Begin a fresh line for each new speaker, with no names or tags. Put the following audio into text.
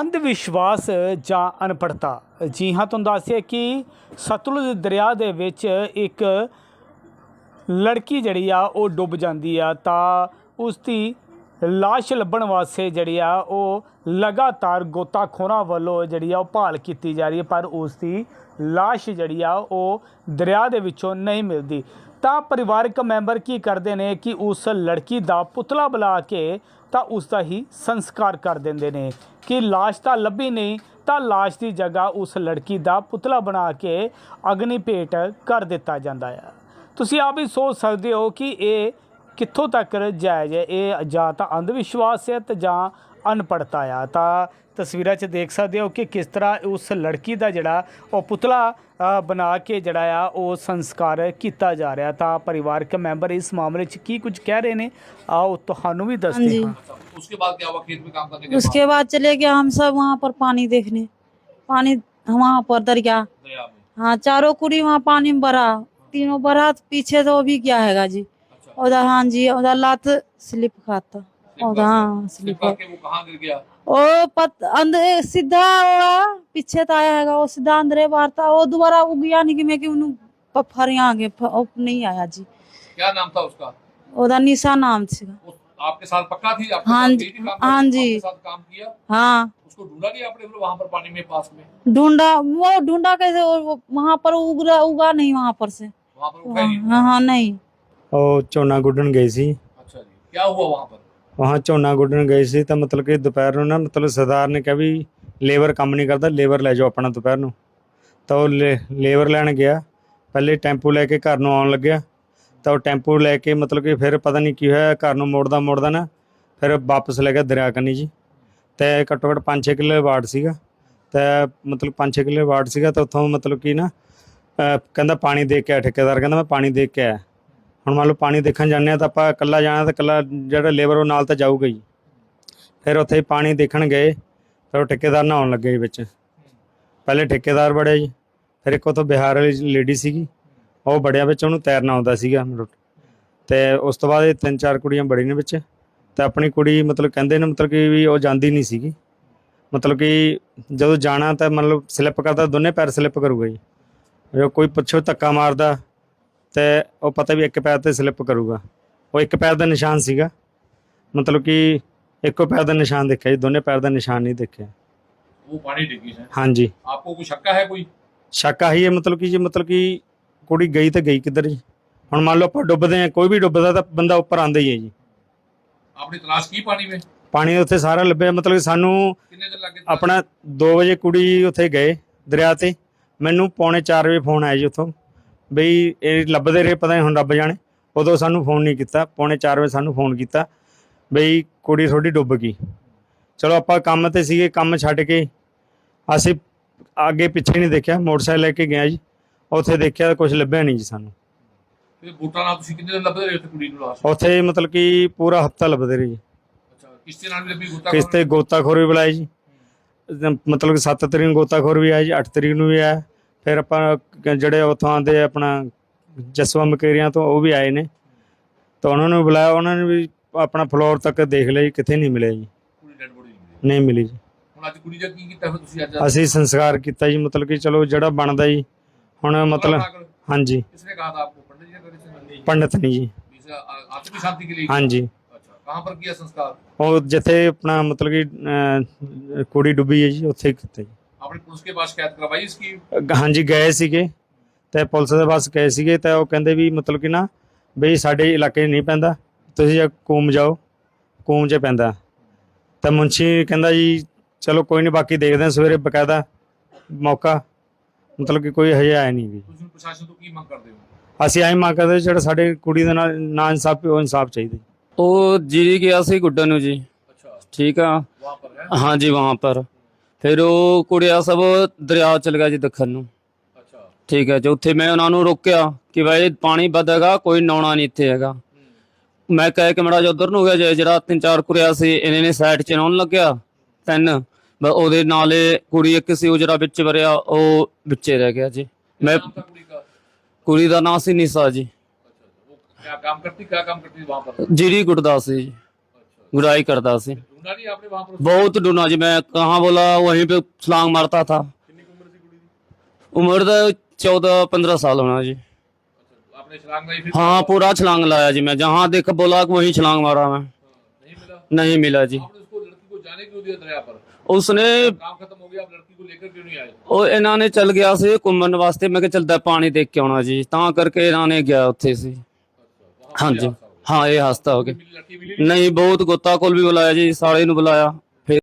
ਅੰਧ ਵਿਸ਼ਵਾਸ ਜਾਂ ਅਨਪੜਤਾ ਜੀ ਹਾਂ, ਤੁਹਾਨੂੰ ਦੱਸਿਆ ਕਿ ਸਤਲੁਜ ਦਰਿਆ ਦੇ ਵਿੱਚ ਇੱਕ ਲੜਕੀ ਜਿਹੜੀ ਆ, ਉਹ ਡੁੱਬ ਜਾਂਦੀ ਆ। ਤਾਂ ਉਸ ਦੀ ਲਾਸ਼ ਲੱਭਣ ਵਾਸਤੇ ਜਿਹੜੀ ਆ, ਉਹ ਲਗਾਤਾਰ ਗੋਤਾਖੋਰਾਂ ਵੱਲੋਂ ਜਿਹੜੀ ਆ, ਉਹ ਭਾਲ ਕੀਤੀ ਜਾ ਰਹੀ ਹੈ। ਪਰ ਉਸ ਦੀ ਲਾਸ਼ ਜਿਹੜੀ ਆ, ਉਹ ਦਰਿਆ ਦੇ ਵਿੱਚੋਂ ਨਹੀਂ ਮਿਲਦੀ। ਤਾਂ ਪਰਿਵਾਰਕ ਮੈਂਬਰ ਕੀ ਕਰਦੇ ਨੇ ਕਿ ਉਸ ਲੜਕੀ ਦਾ ਪੁਤਲਾ ਬੁਲਾ ਕੇ ਤਾਂ ਉਸ ਦਾ ਹੀ ਸੰਸਕਾਰ ਕਰ ਦਿੰਦੇ ਨੇ। ਕਿ ਲਾਸ਼ ਤਾਂ ਲੱਭੀ ਨਹੀਂ, ਤਾਂ ਲਾਸ਼ ਦੀ ਜਗ੍ਹਾ ਉਸ ਲੜਕੀ ਦਾ ਪੁਤਲਾ ਬਣਾ ਕੇ ਅਗਨੀ ਭੇਟ ਕਰ ਦਿੱਤਾ ਜਾਂਦਾ ਹੈ ਤੁਸੀਂ ਆਪ ਹੀ ਸੋਚ ਸਕਦੇ ਹੋ ਕਿ ਇਹ ਕਿੱਥੋਂ ਤੱਕ ਜਾਇਜ਼ ਹੈ? ਇਹ ਜਾਂ ਤਾਂ ਅੰਧ ਵਿਸ਼ਵਾਸ ਹੈ ਤੇ ਜਾਂ ਅਨਪੜਤਾ ਆ ਤਾਂ ਤਸਵੀਰਾਂ 'ਚ ਦੇਖ ਸਕਦੇ ਹੋ ਕਿ ਕਿਸ ਤਰ੍ਹਾਂ ਉਸ ਲੜਕੀ ਦਾ ਜਿਹੜਾ ਉਹ ਪੁਤਲਾ ਅ, ਬਣਾ ਕੇ ਜਿਹੜਾ ਆ ਉਹ ਸੰਸਕਾਰ ਕੀਤਾ ਜਾ ਰਿਹਾ ਤਾਂ ਪਰਿਵਾਰਕ ਮੈਂਬਰ ਇਸ ਮਾਮਲੇ 'ਚ ਕੀ ਕੁਝ ਕਹਿ ਰਹੇ ਨੇ ਆਓ ਤੁਹਾਨੂੰ ਵੀ ਦੱਸਦੇ
ਹਾਂਜੀ।
ਹਾਂ
उसके बाद क्या हुआ खेत में काम करने के
उसके बाद चले गए हम सब वहाँ पर पानी देखने पानी वहाँ पर दरिया
बाद दरिया में
हाँ चारों कुड़ी वहाँ पानी में भरा तीनों भरा तो पीछे तो भी क्या हैगा जी
अच्छा
उधर हाँ जी उधर लात स्लिप खाता उधर हाँ
स्लिप
स्लिप
करके वो कहाँ गिर गया
ओ पत अंदर सीधा हुआ पीछे तो आया हैगा वो सीधा अंदर बाहर था वो दोबारा उग गया नहीं कि मैं कि उन्होंने पफर यहाँ आगे फ- वो नहीं आया जी
क्या नाम था उसका
उधर निशा नाम से
उस आपके साथ पक्का थी आपके
हाँ
साथ
जी,
गई थी काम
हाँ
करने?
जी।
आपके साथ काम किया
हाँ
उसको ढूंढा नहीं आपने फिर वहाँ पर पानी में पास में
ढूंढा वो ढूंढा कैसे वो- वो वहाँ पर उग रहा उगा नहीं वहाँ पर से
वहाँ पर उठा ही नहीं
हाँ हाँ नहीं
ਉਹ ਝੋਨਾ ਗੁੱਡਣ ਗਏ ਸੀ
अच्छा जी क्या हुआ वहाँ पर
ਵਹਾਂ ਝੋਨਾ ਗੁੱਡਣ ਗਏ ਸੀ ਤਾਂ ਮਤਲਬ ਕਿ ਦੁਪਹਿਰ ਨੂੰ ਨਾ ਮਤਲਬ ਸਰਦਾਰ ਨੇ ਕਿਹਾ ਵੀ ਲੇਬਰ ਕੰਮ ਨਹੀਂ ਕਰਦਾ ਲੇਬਰ ਲੈ ਜਾਓ ਆਪਣਾ ਦੁਪਹਿਰ ਨੂੰ ਤਾਂ ਉਹ ਲੇਬਰ ਲੈਣ ਗਿਆ ਪਹਿਲੇ ਟੈਂਪੂ ਲੈ ਕੇ ਘਰ ਨੂੰ ਆਉਣ ਲੱਗਿਆ ਤਾਂ ਉਹ ਟੈਂਪੂ ਲੈ ਕੇ ਮਤਲਬ ਕਿ ਫਿਰ ਪਤਾ ਨਹੀਂ ਕੀ ਹੋਇਆ ਘਰ ਨੂੰ ਮੋੜਦਾ ਮੋੜਦਾ ਨਾ ਫਿਰ ਵਾਪਸ ਲੈ ਗਿਆ ਦਰਿਆ ਕੰਨੀ ਜੀ ਤੇ ਘੱਟੋ ਘੱਟ 5-6 ਕਿੱਲੇ ਵਾਰਡ ਸੀਗਾ ਤੇ ਮਤਲਬ 5-6 ਕਿੱਲੇ ਵਾਰਡ ਸੀਗਾ ਤਾਂ ਉੱਥੋਂ ਮਤਲਬ ਕਿ ਨਾ ਕਹਿੰਦਾ ਪਾਣੀ ਦੇ ਕੇ ਆ ਠੇਕੇਦਾਰ ਕਹਿੰਦਾ ਮੈਂ ਪਾਣੀ ਦੇ ਕੇ ਆਇਆ ਹੁਣ ਮੰਨ ਲਓ ਪਾਣੀ ਦੇਖਣ ਜਾਂਦੇ ਆ ਤਾਂ ਆਪਾਂ ਇਕੱਲਾ ਜਾਣਾ ਤਾਂ ਇਕੱਲਾ ਜਿਹੜਾ ਲੇਬਰ ਉਹ ਨਾਲ ਤਾਂ ਜਾਊਗਾ ਹੀ। ਫਿਰ ਉੱਥੇ ਪਾਣੀ ਦੇਖਣ ਗਏ, ਫਿਰ ਉਹ ਠੇਕੇਦਾਰ ਨਹਾਉਣ ਲੱਗੇ ਜੀ ਵਿੱਚ। ਪਹਿਲੇ ਠੇਕੇਦਾਰ ਬੜੇ ਜੀ, ਫਿਰ ਇੱਕ ਉੱਥੋਂ ਬਿਹਾਰ ਵਾਲੀ ਲੇਡੀ ਸੀਗੀ, ਉਹ ਬੜਿਆ ਵਿੱਚ ਉਹਨੂੰ ਤੈਰਨਾ ਆਉਂਦਾ ਸੀਗਾ। ਤੇ ਉਸ ਤੋਂ ਬਾਅਦ ਇਹ ਤਿੰਨ ਚਾਰ ਕੁੜੀਆਂ ਬੜੀ ਨੇ ਵਿੱਚ, ਤੇ ਆਪਣੀ ਕੁੜੀ ਮਤਲਬ ਕਹਿੰਦੇ ਨੇ ਮਤਲਬ ਕਿ ਵੀ ਉਹ ਜਾਂਦੀ ਨਹੀਂ ਸੀਗੀ। ਮਤਲਬ ਕਿ ਜਦੋਂ ਜਾਣਾ ਤਾਂ ਮਤਲਬ ਸਲਿੱਪ ਕਰਦਾ, ਦੋਨੇ ਪੈਰ ਸਲਿੱਪ ਕਰੂਗਾ ਜੀ। ਜੇ ਕੋਈ ਪਿੱਛੋਂ ਧੱਕਾ ਮਾਰਦਾ ਤੇ ਉਹ ਪਤਾ ਵੀ ਇੱਕ ਪੈਰ ਤੇ ਸਲਿੱਪ ਕਰੂਗਾ ਉਹ ਇੱਕ ਪੈਰ ਦਾ ਨਿਸ਼ਾਨ ਸੀਗਾ ਮਤਲਬ ਕਿ ਇੱਕੋ ਪੈਰ ਦਾ ਨਿਸ਼ਾਨ ਦੇਖਿਆ ਜੀ ਦੋਨੇ ਪੈਰ ਦਾ ਨਿਸ਼ਾਨ ਨਹੀਂ ਦੇਖਿਆ
वो पानी डिग्गी है
ਹਾਂਜੀ
आपको कोई शक्का है कोई
ਸ਼ੱਕ ਆਹੀ ਹੈ ਮਤਲਬ ਕਿ ਜੇ ਮਤਲਬ ਕਿ ਕੁੜੀ ਗਈ ਤਾਂ ਗਈ ਕਿੱਧਰ ਜੀ ਹੁਣ ਮੰਨ ਲਓ ਆਪਾਂ ਡੁੱਬਦੇ ਆ ਕੋਈ ਵੀ ਡੁੱਬਦਾ ਤਾਂ ਬੰਦਾ ਉੱਪਰ ਆਂਦਾ ਹੀ ਹੈ ਜੀ
आपने तलाश की पानी में
ਪਾਣੀ ਉੱਥੇ ਸਾਰਾ ਲੱਭਿਆ ਮਤਲਬ ਕਿ ਸਾਨੂੰ
कितने दिन लगे
ਆਪਣਾ 2 ਵਜੇ ਕੁੜੀ ਉੱਥੇ ਗਏ ਦਰਿਆ ਤੇ ਮੈਨੂੰ ਪੌਣੇ 4 ਵਜੇ ਫੋਨ ਆਇਆ ਜੀ ਉੱਥੋਂ ਬਈ ਇਹ ਲੱਭਦੇ ਰਹੇ ਪਤਾ ਨਹੀਂ ਹੁਣ ਰੱਬ ਜਾਣੇ। ਉਦੋਂ ਸਾਨੂੰ ਫੋਨ ਨਹੀਂ ਕੀਤਾ ਪੌਣੇ 4 ਵਜੇ ਸਾਨੂੰ ਫੋਨ ਕੀਤਾ ਬਈ ਕੁੜੀ ਥੋੜੀ ਡੁੱਬ ਗਈ। ਚਲੋ ਆਪਾਂ ਕੰਮ ਤੇ ਸੀਗੇ ਕੰਮ ਛੱਡ ਕੇ ਅਸੀਂ ਅੱਗੇ ਪਿੱਛੇ ਨਹੀਂ ਦੇਖਿਆ ਮੋਟਰਸਾਈਕਲ ਲੈ ਕੇ ਗਿਆ ਜੀ। ਉੱਥੇ ਦੇਖਿਆ ਕੁਝ ਲੱਭਿਆ ਨਹੀਂ ਜੀ ਸਾਨੂੰ। ਉੱਥੇ ਮਤਲਬ ਕਿ ਪੂਰਾ ਹਫਤਾ ਲੱਭਦੇ ਰਹੇ ਜੀ।
ਅੱਛਾ ਕਿਸ਼ਤੇ ਨਾਲ ਲੱਭੀ?
ਗੋਤਾਖੋਰ ਵੀ ਬੁਲਾਏ ਜੀ। ਮਤਲਬ ਕਿ 7 ਤਰੀਕ ਨੂੰ ਗੋਤਾਖੋਰ ਵੀ ਆਇਆ ਜੀ 8 ਤਰੀਕ ਨੂੰ ਵੀ ਆਇਆ। ਫਿਰ ਆਪਾਂ ਜਿਹੜੇ ਉਥੋਂ ਦੇ ਆਪਣਾ ਜਸਵਾ ਮਕੇਰੀਆਂ ਤੋਂ ਉਹ ਵੀ ਆਏ ਨੇ। ਤਾਂ ਉਹਨਾਂ ਨੂੰ ਬੁਲਾਇਆ ਉਹਨਾਂ ਨੇ ਵੀ ਆਪਣਾ ਫਲੋਰ ਤੱਕ ਦੇਖ ਲਿਆ ਜੀ ਕਿਤੇ ਨਹੀਂ ਮਿਲਿਆ ਜੀ। ਨਹੀਂ ਮਿਲੀ। ਜੀ।
ਹੁਣ ਅੱਜ ਕੁੜੀ ਦਾ ਕੀ ਕੀਤਾ ਫਿਰ ਤੁਸੀਂ ਅੱਜ?
ਅਸੀਂ ਸੰਸਕਾਰ ਕੀਤਾ ਜੀ ਮਤਲਬ ਕਿ ਚਲੋ ਜਿਹੜਾ ਬਣਦਾ ਜੀ ਹੁਣ ਮਤਲਬ ਹਾਂਜੀ।
ਕਿਸਨੇ
ਪੰਡਿਤ ਨਹੀਂ ਜੀ। ਹਾਂਜੀ।
ਕਹਾਂ ਪਰ ਕੀਆ ਸੰਸਕਾਰ?
ਉਹ ਜਿੱਥੇ ਆਪਣਾ ਮਤਲਬ ਕਿ ਕੁੜੀ ਡੁੱਬੀ ਹੈ ਜੀ ਉੱਥੇ ਕੀਤਾ ਜੀ।
आपने पुलिस के पास शिकायत करवाई इसकी
ਅਹ ਹਾਂਜੀ ਗਏ ਸੀਗੇ ਤੇ ਪੁਲਿਸ ਦੇ ਪਾਸ ਗਏ ਸੀਗੇ ਤੇ ਉਹ ਕਹਿੰਦੇ ਵੀ ਮਤਲਬ ਕਿ ਨਾ ਬਈ ਸਾਡੇ ਇਲਾਕੇ 'ਚ ਨਹੀਂ ਪੈਂਦਾ ਤੁਸੀਂ ਜਾਂ ਕੂਮ ਜਾਓ ਕੂਮ 'ਚ ਪੈਂਦਾ ਤਾਂ ਮੁੰਸ਼ੀ ਕਹਿੰਦਾ ਜੀ ਚਲੋ ਕੋਈ ਨਹੀਂ ਬਾਕੀ ਦੇਖਦੇ ਹਾਂ ਸਵੇਰੇ ਬਕਾਇਦਾ ਮੌਕਾ ਮਤਲਬ ਕਿ ਕੋਈ ਹਜੇ ਆਇਆ ਨਹੀਂ ਵੀ
ਤੁਸੀਂ ਪ੍ਰਸ਼ਾਸਨ ਤੋਂ ਕੀ ਮੰਗ ਕਰਦੇ ਹੋ
ਅਸੀਂ ਆਈ ਮੰਗ ਕਰਦੇ ਜਿਹੜਾ ਸਾਡੇ ਕੁੜੀ ਦੇ ਨਾਲ ਨਾ ਇਨਸਾਫ ਉਹ ਇਨਸਾਫ ਚਾਹੀਦਾ
ਉਹ ਜੀ ਗਿਆ ਸੀ ਗੁੱਡਨ ਨੂੰ ਜੀ
अच्छा
ਠੀਕ ਆ
वहाँ पर है
ਹਾਂ ਜੀ ਵਹਾਂ ਪਰ ਫਿਰ ਉਹ ਕੁੜਿਆ ਸਭ ਦਰਿਆ ਚਲ ਗਿਆ ਜੀ ਦੱਖਣ ਨੂੰ
अच्छा
ਠੀਕ ਹੈ ਜੀ ਉੱਥੇ ਮੈਂ ਉਹਨਾਂ ਨੂੰ ਰੋਕਿਆ ਕਿ ਭਾਈ ਪਾਣੀ ਵਧੇਗਾ ਕੋਈ ਨਹਾਉਣਾ ਨਹੀਂ ਇੱਥੇ ਹੈਗਾ ਮੈਂ ਕਹਿ ਕੇ ਮੜਾ ਜਿਹਾ ਉਧਰ ਨੂੰ ਹੋ ਗਿਆ ਜੇ ਜਿਹੜਾ ਤਿੰਨ ਚਾਰ ਕੁੜਿਆ ਸੀ ਇਹਨੇ ਨੇ ਸਾਈਡ 'ਚ ਨਹਾਉਣ ਲੱਗਿਆ ਤਿੰਨ ਬ- ਉਹਦੇ ਨਾਲੇ ਕੁੜੀ ਇੱਕ ਸੀ ਉਹ ਜਿਹੜਾ ਵਿੱਚ ਵਰਿਆ ਉਹ ਵਿੱਚੇ ਰਹਿ ਗਿਆ ਜੀ ਮੈਂ
नाम था कुड़ी का
ਕੁੜੀ ਦਾ ਨਾਂ ਸੀ ਨਿਸਾ ਜੀ
अच्छा वो क्या काम करती क्या काम करती थी वहाँ पर
ਜੀਰੀ ਗੁਰਦਾਸ ਸੀ ਜੀ
अच्छा
गुड़ाई करता सी
ढूंढा नहीं आपने वहां पर
बहुत ढूंढा जी मैं कहाँ बोला वहीं पे छलांग मारता था
कितनी की उम्र थी कुड़ी की
उम्र तो चौदह पंद्रह साल होना जी
अच्छा, आपने छलांग लगाई फिर
हाँ पूरा छलांग लाया जी मैं जहाँ देखा बोला वहीं छलांग मारा मैं
नहीं मिला
नहीं मिला जी
आपने उसको लड़की को जाने क्यों दिया दरिया पर
उसने
काम खत्म हो गया आप लड़की को लेकर क्यों नहीं आए
ਉਹ ਇਹਨਾਂ ਨੇ ਚੱਲ ਗਿਆ ਸੀ ਘੁੰਮਣ ਵਾਸਤੇ ਮੈਂ ਕਿਹਾ ਚੱਲਦਾ ਪਾਣੀ ਦੇਖ ਕੇ ਆਉਣਾ ਜੀ ਤਾਂ ਕਰਕੇ ਇਹਨਾਂ ਨੇ ਗਿਆ ਉੱਥੇ ਸੀ
वहां
ਹਾਂਜੀ ਹਾਂ हाँ ये
हादसा हो गया
नहीं बहुत गोता कोल भी बुलाया जी साले नु बुलाया